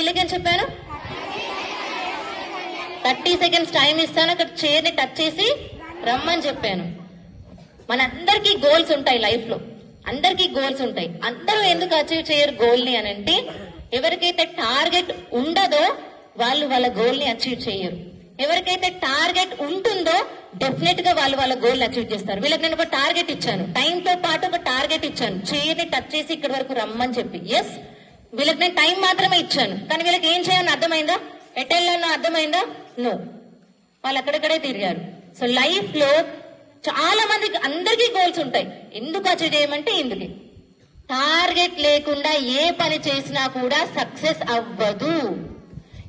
వీళ్ళకేం చెప్పాను thirty seconds time ఇస్తాను అక్కడ చైర్ని టచ్ చేసి రమ్మని చెప్పాను. మనందరికీ గోల్స్ ఉంటాయి లైఫ్లో అందరికీ గోల్స్ ఉంటాయి. అందరూ ఎందుకు అచీవ్ చేయరు గోల్ని అని అంటే ఎవరికైతే టార్గెట్ ఉండదో వాళ్ళు వాళ్ళ గోల్ని అచీవ్ చేయరు. ఎవరికైతే టార్గెట్ ఉంటుందో డెఫినెట్గా వాళ్ళు వాళ్ళ గోల్ అచీవ్ చేస్తారు. వీళ్ళకి నేను ఒక టార్గెట్ ఇచ్చాను. టైం తో పాటు ఒక టార్గెట్ ఇచ్చాను. చేయని టచ్ చేసి ఇక్కడ వరకు రమ్మని చెప్పి. ఎస్ వీళ్ళకి నేను టైం మాత్రమే ఇచ్చాను. కానీ వీళ్ళకి ఏం చేయాలని అర్థమైందా? ఎటెళ్ళాలో అర్థమైందా? నో. వాళ్ళు అక్కడక్కడే తిరిగారు. సో లైఫ్లో చాలా మందికి అందరికీ గోల్స్ ఉంటాయి. ఎందుకు అచీవ్ చేయమంటే ఇందుకే. టార్గెట్ లేకుండా ఏ పని చేసినా కూడా సక్సెస్ అవ్వదు.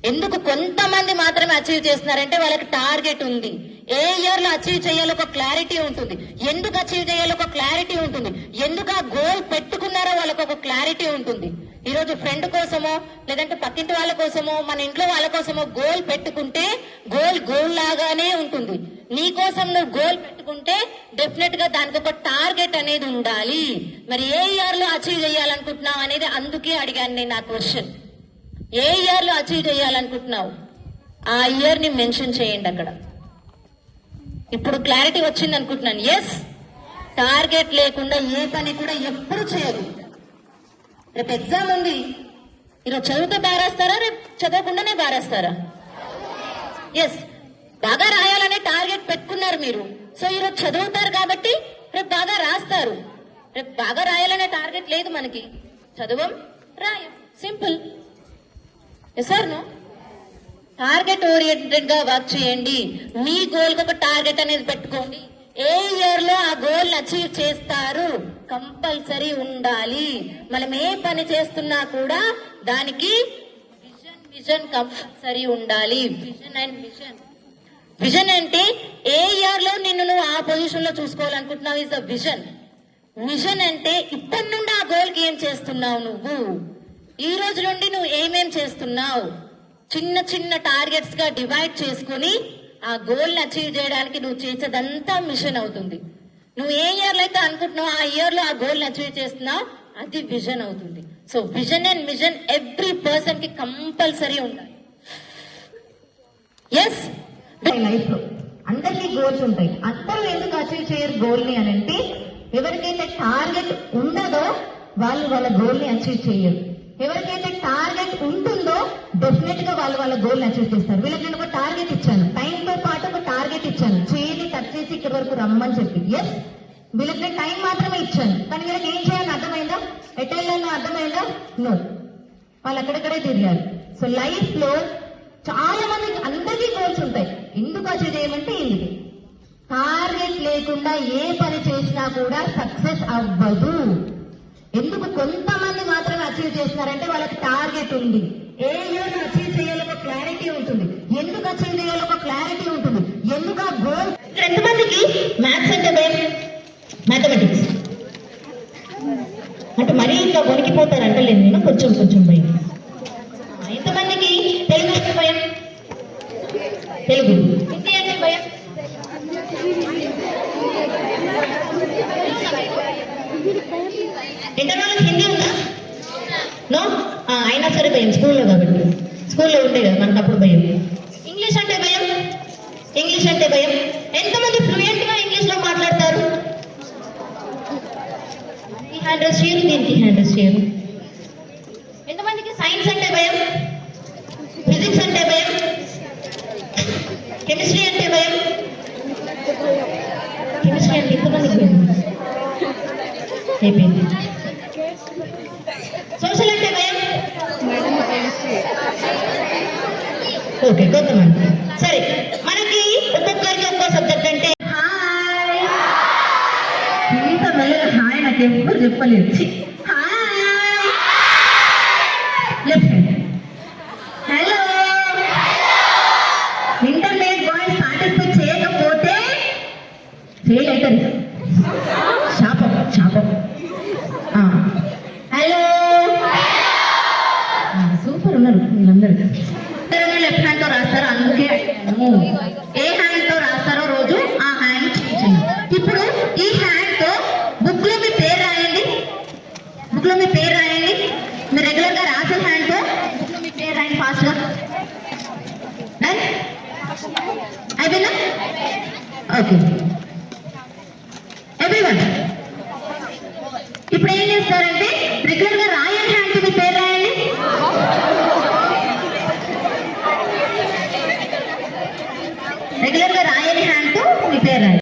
ఎందుకు కొంతమంది మాత్రమే అచీవ్ చేస్తున్నారంటే వాళ్ళకి టార్గెట్ ఉంది. ఏ ఇయర్లో అచీవ్ చేయాలో ఒక క్లారిటీ ఉంటుంది. ఎందుకు అచీవ్ చేయాలో ఒక క్లారిటీ ఉంటుంది. ఎందుకు ఆ గోల్ పెట్టుకున్నారో వాళ్ళకి ఒక క్లారిటీ ఉంటుంది. ఈ రోజు ఫ్రెండ్ కోసమో లేదంటే పక్కింటి వాళ్ళ కోసమో మన ఇంట్లో వాళ్ళ కోసమో గోల్ పెట్టుకుంటే గోల్ గోల్ లాగానే ఉంటుంది. నీ కోసం నువ్వు గోల్ పెట్టుకుంటే డెఫినెట్గా దానికి ఒక టార్గెట్ అనేది ఉండాలి. మరి ఏ ఇయర్లో అచీవ్ చేయాలనుకుంటున్నావు అనేది అందుకే అడిగాను నేను నా క్వశ్చన్. ఏ ఇయర్లో అచీవ్ చేయాలనుకుంటున్నావు? ఆ ఇయర్ని మెన్షన్ చేయండి అక్కడ. ఇప్పుడు క్లారిటీ వచ్చింది అనుకుంటున్నాను. ఎస్ టార్గెట్ లేకుండా ఏ పని కూడా ఎప్పుడు చేయరు రేపు ఎగ్జామ్ ఉంది. ఈరోజు చదివితే బారేస్తారా? రేపు చదవకుండానే బారేస్తారా? ఎస్ బాగా రాయాలనే టార్గెట్ పెట్టుకున్నారు మీరు. సో ఈరోజు చదువుతారు కాబట్టి రేపు బాగా రాస్తారు. రేపు బాగా రాయాలనే టార్గెట్ లేదు మనకి. చదవం రాయం. సింపుల్ సార్ టార్గెట్ ఓరియంటెడ్గా వర్క్ చేయండి. మీ గోల్ ఒక టార్గెట్ అనేది పెట్టుకోండి. ఏ ఇయర్లో ఆ గోల్ అచీవ్ చేస్తారు? కంపల్సరీ ఉండాలి. మనం ఏ పని చేస్తున్నా కూడా దానికి విజన్ విజన్ కంపల్సరీ ఉండాలి. విజన్ అండ్ విజన్ విజన్ అంటే ఏ ఇయర్లో నిన్ను నువ్వు ఆ పొజిషన్లో చూసుకోవాలనుకుంటున్నావు ఇస్ ద విజన్ విజన్ అంటే ఇప్పటి నుండి ఆ గోల్కి ఏం చేస్తున్నావు నువ్వు? ఈ రోజు నుండి నువ్వు ఏమేం చేస్తున్నావు? చిన్న చిన్న టార్గెట్స్గా డివైడ్ చేసుకుని ఆ గోల్ అచీవ్ చేయడానికి నువ్వు చేసేదంతా మిషన్ అవుతుంది. నువ్వు ఏ ఇయర్లో అయితే అనుకుంటున్నావు ఆ ఇయర్లో ఆ గోల్ అచీవ్ చేస్తున్నావు అది విజన్ అవుతుంది. So vision and mission every పర్సన్కి కంపల్సరీ ఉండాలి. ఎస్ లైఫ్లో అందరికీ గోల్స్ ఉంటాయి. అందరూ ఎందుకు అచీవ్ చేయరు గోల్ని అని అంటే ఎవరికైతే టార్గెట్ ఉండదో వాళ్ళు వాళ్ళ గోల్ని అచీవ్ చేయరు. ఎవరికైతే టార్గెట్ ఉంటుందో డెఫినెట్గా వాళ్ళు వాళ్ళ గోల్ అచీవ్ చేస్తారు. వీళ్ళకి నేను ఒక టార్గెట్ ఇచ్చాను. టైం తో పాటు ఒక టార్గెట్ ఇచ్చాను. చేయని టచ్ చేసి ఇక్కడ వరకు రమ్మని చెప్పి. ఎస్ వీళ్ళకి నేను టైం మాత్రమే ఇచ్చాను. కానీ వీళ్ళకి ఏం చేయాలని అర్థమైందా? ఎటెళ్ళాలో అర్థమైందా? నో వాళ్ళు అక్కడక్కడే తిరిగారు. సో లైఫ్లో చాలా మందికి అందరికీ గోల్స్ ఉంటాయి. ఎందుకు అచీవ్ చేయమంటే ఇది టార్గెట్ లేకుండా ఏ పని చేసినా కూడా సక్సెస్ అవ్వదు. ఎందుకు కొంతమంది మాత్రమే అచీవ్ చేస్తున్నారంటే వాళ్ళకి టార్గెట్ ఉంది. ఏ ఇయర్ అచీవ్ చేయాలో ఒక క్లారిటీ ఉంటుంది. ఎందుకు అచీవ్ చేయాలో ఒక క్లారిటీ ఉంటుంది. ఎందుకు ఆ గోల్ ఎంతమందికి మ్యాథ్స్ అంటే భయం? మ్యాథమెటిక్స్ అంటే మరీ ఇంకా వణికిపోతారు అంటలేదు నేను కొంచెం కొంచెం భయం. ఎంతమందికి తెలుగు అంటే భయం? తెలుగు. హిందీ అంటే భయం? ఎంతమంది వాళ్ళకి హిందీ ఉందా నో ఆ, అయినా సరే భయం స్కూల్లో కాబట్టి. స్కూల్లో ఉండే కదా మనకు అప్పుడు భయం. ఇంగ్లీష్ అంటే భయం? ఇంగ్లీష్ అంటే భయం? ఎంతమంది ఫ్లూయెంట్గా ఇంగ్లీష్లో మాట్లాడతారు? ఈ హ్యాండ్ రైస్ చేయరు దీనికి హ్యాండ్ చేయరు ఎంతమందికి సైన్స్ అంటే భయం? ఫిజిక్స్ అంటే భయం? కెమిస్ట్రీ అంటే భయం? కెమిస్ట్రీ అంటే ఎంతమందికి భయం? అయిపోయింది సోషల్ అంటే భయం ఓకే కొంతమంది సరే మనకి ఒక్కొక్కరికి ఒక్కో సబ్జెక్ట్ అంటే? హాయ్. హాయ్. నాకు ఎప్పుడు చెప్పలేదు. masuk. Eh? Ada lah? Okay.